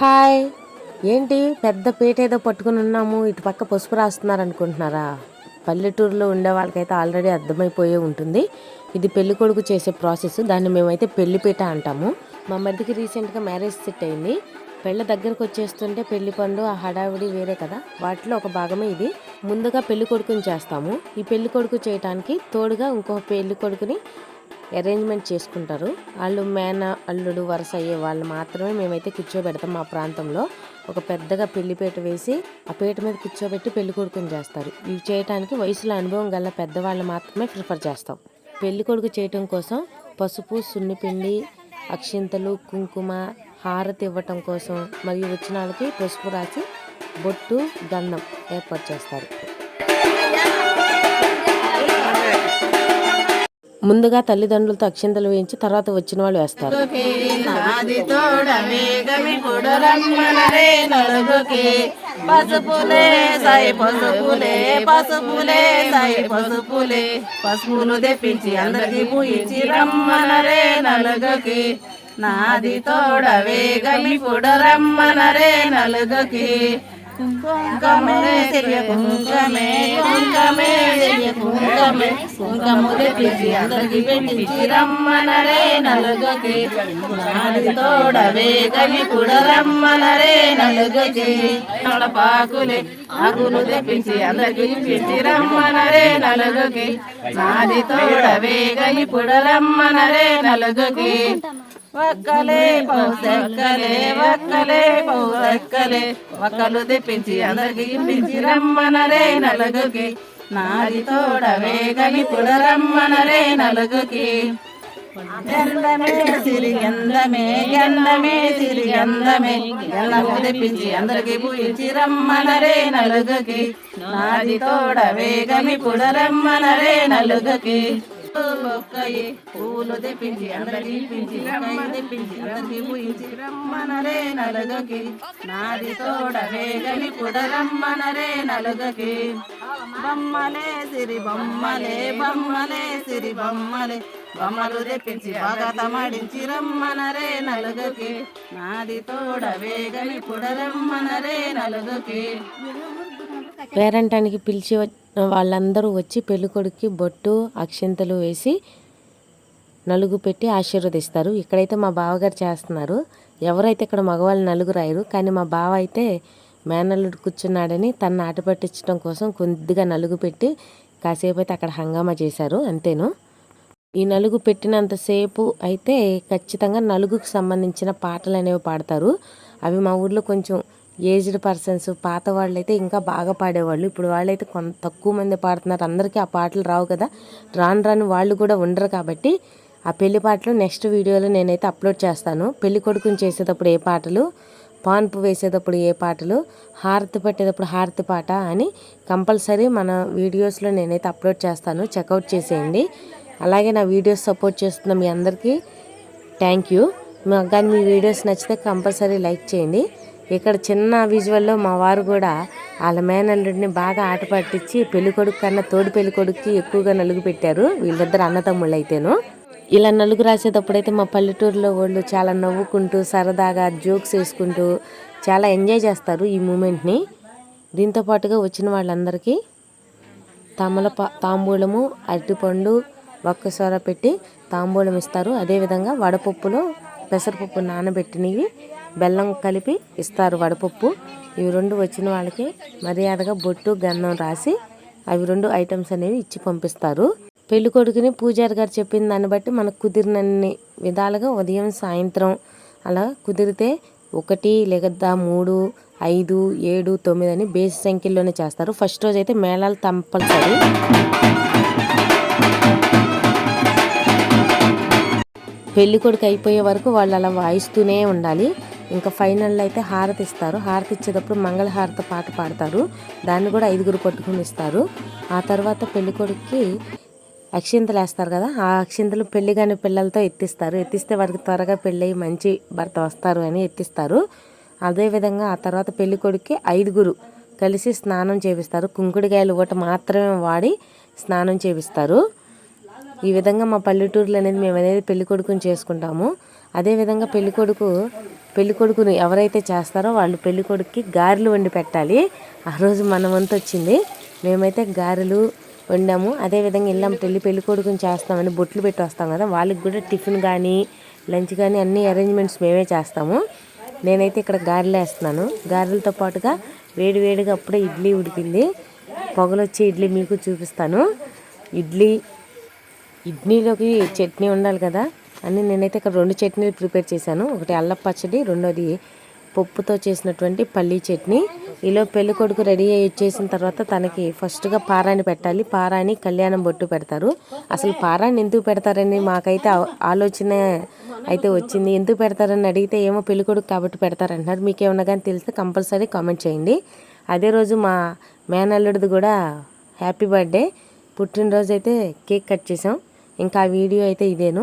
Hi. ఏంటి పెద్ద పీట ఏదో పట్టుకుని ఉన్నాము ఇటు పక్క పసుపు రాస్తున్నారు అనుకుంటున్నారా? పల్లెటూరులో ఉండే వాళ్ళకైతే ఆల్రెడీ అర్థమైపోయే ఉంటుంది. ఇది పెళ్ళి కొడుకు చేసే ప్రాసెస్ దాన్ని మేమైతే పెళ్ళిపీట అంటాము. మా మరిదికి రీసెంట్గా మ్యారేజ్ సెట్ అయింది. పెళ్ళ దగ్గరకు వచ్చేస్తుంటే పెళ్ళి పండు ఆ హడావిడి వేరే కదా. వాటిలో ఒక భాగమే ఇది. ముందుగా పెళ్ళి కొడుకుని చేస్తాము. ఈ పెళ్ళి కొడుకు చేయటానికి తోడుగా ఇంకో పెళ్ళి కొడుకుని అరేంజ్మెంట్ చేసుకుంటారు. వాళ్ళు మేన అల్లుడు వరుస అయ్యే వాళ్ళు మాత్రమే మేమైతే కూర్చోబెడతాం మా ప్రాంతంలో. ఒక పెద్దగా పెళ్ళిపేట వేసి ఆ పీట మీద కూర్చోబెట్టి పెళ్ళి కొడుకుని చేస్తారు. ఇవి చేయడానికి వయసులో అనుభవం గల పెద్దవాళ్ళు మాత్రమే ప్రిఫర్ చేస్తాం. పెళ్ళి కొడుకు చేయటం కోసం పసుపు సున్నిపిండి అక్షింతలు కుంకుమ హారతి ఇవ్వటం కోసం మరియు వచ్చిన వాళ్ళకి పసుపు రాసి బొట్టు గంధం ఏర్పాటు చేస్తారు. ముందుగా తల్లిదండ్రులతో అక్షింతలు వేయించి తర్వాత వచ్చిన వాళ్ళు వేస్తారు. నాది తోడ వేగమి నలుగుకి పసుపులే సాయి పసుపులే పసుపులే సాయి పసుపులే పసుపులు తెప్పించి అందరికి పూయించి రమ్మనరే నలుగుకి నాది తోడ వేగమి కొడరమ్మనరే నలుగుకి. కుంకమే తెలియ కుంకమే కుంకమే తెలియ కుంకమే కుంకము తెప్పించి అందరికి పెట్టించి రమ్మనరే నలుగుకి నాది తోడవే వేగమి కూడా రమ్మనరే నలుగుకి పాకులే ఆకులు తెప్పించి అందరికి పెట్టి రమ్మనరే నలుగుకి నాది తోడవే వేగమి కూడా రమ్మనరే నలుగుకి ఒక్కలే పౌసెక్కలే ఒక్కలే పౌసెక్కలే. ఒక్కలు తెప్పించి అందరికి ఇప్పించి రమ్మనరే నలుగుకి. నాది తోడ వేగని పుడరమ్మనరే నలుగుకి. గంధమే సిరి గంధమే గంధమే సిరి గంధమే. గంధము తెప్పించి అందరికి పూయించి రమ్మనరే నలుగుకి. నాది తోడ వేగమి పుడరమ్మనరే నలుగుకి. ఒక్కయి పూలు తెప్పించి అందరి ఇప్పించి తెప్పించి అందరికి పూయించి రమ్మనరే నలుగకి. నాది తోడ వేగమి కుదరమ్మనరే నలుగకి. బొమ్మలే సిరి బొమ్మలే బొమ్మలే సిరి బొమ్మలే. బొమ్మలు తెప్పించి బాగా రమ్మనరే నలుగుకి. నాది తోడ వేగమి కుడరమ్మనరే నలుగుకి. పేరంటానికి పిలిచి వ- వాళ్ళందరూ వచ్చి పెళ్ళికొడుక్కి బొట్టు అక్షింతలు వేసి నలుగు పెట్టి ఆశీర్వదిస్తారు. ఇక్కడైతే మా బావగారు చేస్తున్నారు. ఎవరైతే ఇక్కడ మగవాళ్ళు నలుగు రాయరు కానీ మా బావ అయితే మేనల్లుడు కూర్చున్నాడని తన ఆట పట్టించడం కోసం కొద్దిగా నలుగు పెట్టి కాసేపు అయితే అక్కడ హంగామా చేశారు అంతేను. ఈ నలుగు పెట్టినంతసేపు అయితే ఖచ్చితంగా నలుగుకు సంబంధించిన పాటలు అనేవి పాడతారు. అవి మా ఊర్లో కొంచెం ఏజ్డ్ పర్సన్స్ పాత వాళ్ళు అయితే ఇంకా బాగా పాడేవాళ్ళు. ఇప్పుడు వాళ్ళైతే కొంత తక్కువ మంది పాడుతున్నారు. అందరికీ ఆ పాటలు రావు కదా. రాను రాను వాళ్ళు కూడా ఉండరు కాబట్టి ఆ పెళ్ళి పాటలు నెక్స్ట్ వీడియోలో నేనైతే అప్లోడ్ చేస్తాను. పెళ్ళి కొడుకుని చేసేటప్పుడు ఏ పాటలు పాన్పు వేసేటప్పుడు ఏ పాటలు హారతి పట్టేటప్పుడు హారతి పాట అని కంపల్సరీ మన వీడియోస్లో నేనైతే అప్లోడ్ చేస్తాను. చెక్అవుట్ చేసేయండి. అలాగే నా వీడియోస్ సపోర్ట్ చేస్తున్న మీ అందరికీ థ్యాంక్ యూ. కానీ మీ వీడియోస్ నచ్చితే కంపల్సరీ లైక్ చేయండి. ఇక్కడ చిన్న విజువల్లో మా వారు కూడా వాళ్ళ మేనల్లుడిని బాగా ఆట పట్టించి పెళ్ళి కొడుకు కన్నా తోడు పెళ్ళి కొడుకుకి ఎక్కువగా నలుగు పెట్టారు. వీళ్ళిద్దరు అన్నతమ్ముళ్ళు అయితేను ఇలా నలుగు రాసేటప్పుడైతే మా పల్లెటూరులో వాళ్ళు చాలా నవ్వుకుంటూ సరదాగా జోక్స్ వేసుకుంటూ చాలా ఎంజాయ్ చేస్తారు ఈ మూమెంట్ని. దీంతో పాటుగా వచ్చిన వాళ్ళందరికీ తమల తాంబూలము అరటిపండు ఒక్కసొర పెట్టి తాంబూలం ఇస్తారు. అదేవిధంగా వడపప్పులో పెసరపప్పు నానబెట్టినవి బెల్లం కలిపి ఇస్తారు వడపప్పు. ఇవి రెండు వచ్చిన వాళ్ళకి మర్యాదగా బొట్టు గంధం రాసి అవి రెండు ఐటమ్స్ అనేవి ఇచ్చి పంపిస్తారు. పెళ్ళి కొడుకుని పూజారి గారు చెప్పిన దాన్ని బట్టి మనకు కుదిరినన్ని విధాలుగా ఉదయం సాయంత్రం అలా కుదిరితే ఒకటి లేదా మూడు ఐదు ఏడు తొమ్మిది అని బేసి సంఖ్యలోనే చేస్తారు. ఫస్ట్ రోజు అయితే మేళాలు కంపల్సరీ పెళ్ళి కొడుకు అయిపోయే వరకు వాళ్ళు అలా వాయిస్తూనే ఉండాలి. ఇంకా ఫైనల్లో అయితే హారతి ఇస్తారు. హారతి ఇచ్చేటప్పుడు మంగళహారత పాట పాడతారు. దాన్ని కూడా ఐదుగురు పట్టుకుని ఇస్తారు. ఆ తర్వాత పెళ్ళి కొడుక్కి అక్షింతలు వేస్తారు కదా ఆ అక్షింతలు పెళ్ళి కాని పిల్లలతో ఎత్తిస్తారు. ఎత్తిస్తే వారికి త్వరగా పెళ్ళయి మంచి భర్త వస్తారు అని ఎత్తిస్తారు. అదేవిధంగా ఆ తర్వాత పెళ్ళి కొడుక్కి ఐదుగురు కలిసి స్నానం చేపిస్తారు. కుంకుడికాయలు ఒకటి మాత్రమే వాడి స్నానం చేపిస్తారు. ఈ విధంగా మా పల్లెటూరులో అనేది మేము అనేది పెళ్ళి కొడుకుని చేసుకుంటాము. అదేవిధంగా పెళ్ళి కొడుకు పెళ్ళి ఎవరైతే చేస్తారో వాళ్ళు పెళ్ళి కొడుకుకి గారెలు వండి పెట్టాలి. ఆ రోజు మన వంతు వచ్చింది. మేమైతే గారెలు వండాము. అదేవిధంగా వెళ్ళాం పెళ్ళి పెళ్ళి కొడుకుని చేస్తామని బొట్లు పెట్టి వస్తాం కదా వాళ్ళకి కూడా టిఫిన్ కానీ లంచ్ కానీ అన్ని అరేంజ్మెంట్స్ మేమే చేస్తాము. నేనైతే ఇక్కడ గారెలు వేస్తున్నాను. గారెలతో పాటుగా వేడి వేడిగా అప్పుడే ఇడ్లీ ఉడికింది. పొగలొచ్చి ఇడ్లీ మీకు చూపిస్తాను. ఇడ్లీ ఇడ్లీలోకి చట్నీ ఉండాలి కదా అని నేనైతే ఇక్కడ రెండు చట్నీలు ప్రిపేర్ చేశాను. ఒకటి అల్లం పచ్చడి రెండోది పప్పుతో చేసినటువంటి పల్లీ చట్నీ. ఈలో పెళ్ళి కొడుకు రెడీ అయ్యి వచ్చేసిన తర్వాత తనకి ఫస్ట్గా పారాని పెట్టాలి. పారాని కళ్యాణం బొట్టు పెడతారు. అసలు పారాని ఎందుకు పెడతారని మాకైతే ఆలోచన అయితే వచ్చింది. ఎందుకు పెడతారని అడిగితే ఏమో పెళ్ళి కొడుకు కాబట్టి పెడతారంటున్నారు. మీకు ఏమన్నా కానీ తెలిస్తే కంపల్సరీ కామెంట్ చేయండి. అదే రోజు మా మేనల్లుడిది కూడా హ్యాపీ బర్త్డే. పుట్టినరోజు అయితే కేక్ కట్ చేసాం ఇంకా ఆ వీడియో అయితే ఇదేను.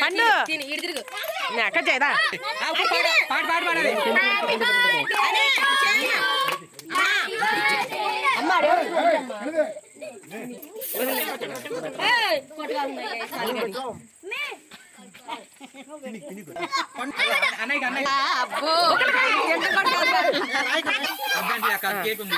పండు అక్క చేయదా అబ్బాయి అక్క కేక్ ఉంది